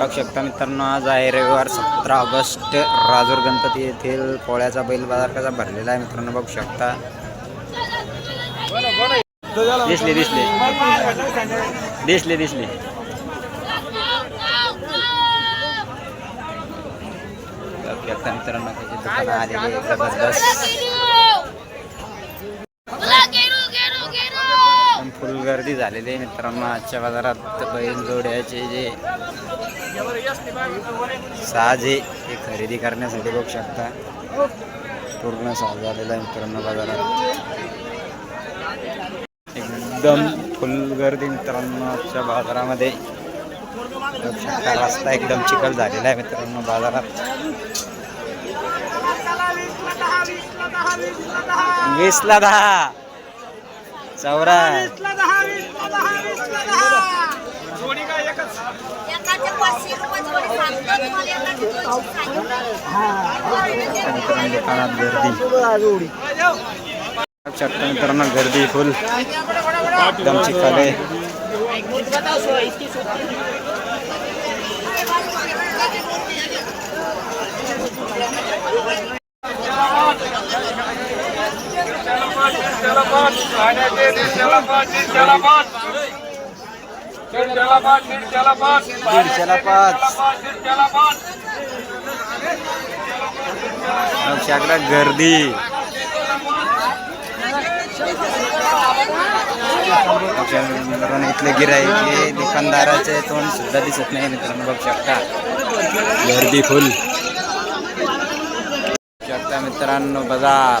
बघू शकता मित्रांनो आज आहे रविवार सतरा ऑगस्ट. राजूर गणपती येथील पोळ्याचा बैल बाजार कसा भरलेला आहे मित्रांनो बघू शकता. दिसले दिसले. दिसले दिसले. मित्रांनो त्याची दुकानं जबरदस्त. फुल गर्दी झालेली आहे मित्रांनो. आजच्या बाजारात बैल जोड्याचे जे साज आहे ते खरेदी करण्यासाठी बघू शकता. पूर्ण साज झालेला आहे मित्रांनो बाजारात. एकदम फुल गर्दी मित्रांनो आजच्या बाजारामध्ये. बघू शकता रस्ता एकदम चिखल झालेला आहे मित्रांनो बाजारात. वीसला दहा. चौरा. जोडी दुकानात गर्दी मित्रांनो गर्दी फुल. एकदम चिखल चला दीडशेला पाच गर्दी. मित्रांनो इथले गिराईचे दुकानदाराचे तोंड सुद्धा दिसत नाही मित्रांनो बघू शकता. गर्दी फुल. शकता मित्रांनो बाजार.